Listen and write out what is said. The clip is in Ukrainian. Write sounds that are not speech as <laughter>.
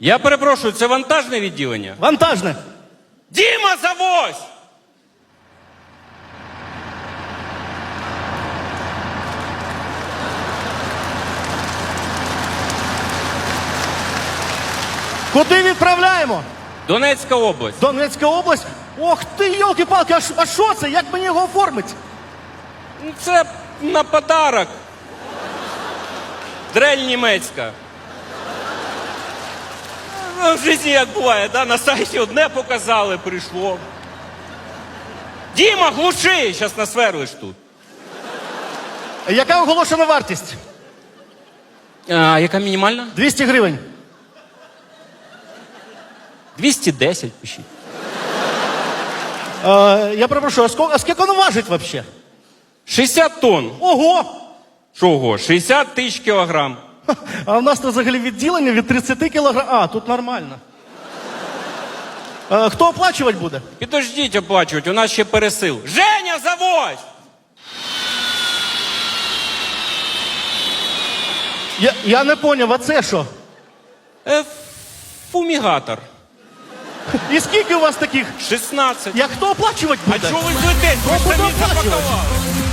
Я перепрошую, це вантажне відділення? Вантажне. Діма, завозь! Куди відправляємо? Донецька область. Донецька область? Ох ти, йолки-палки, а ш- а що це? Як мені його оформити? Ну, Це на подарок. Дрель німецька. Ну, <laughs> в житті як буває, да? на сайті одне показали, прийшло. Діма, глуши! Зараз насверлиш тут. Яка оголошена вартість? А яка мінімальна? 200 гривень. 210 пишіть. Е, я перепрошую, а скільки, а скільки воно важить взагалі? 60 тонн. Ого! Чого? 60 тисяч кілограм. А в нас тут взагалі відділення від 30 кілограм. А, тут нормально. Е, хто оплачувати буде? Підождіть оплачувати, у нас ще пересил. Женя, завозь! Я, я не поняв, а це що? Е, фумігатор. І скільки у вас таких? 16. Як хто оплачувати А буде? чого ви злетесь? Ви ж Хто буде самі оплачувати? запакували.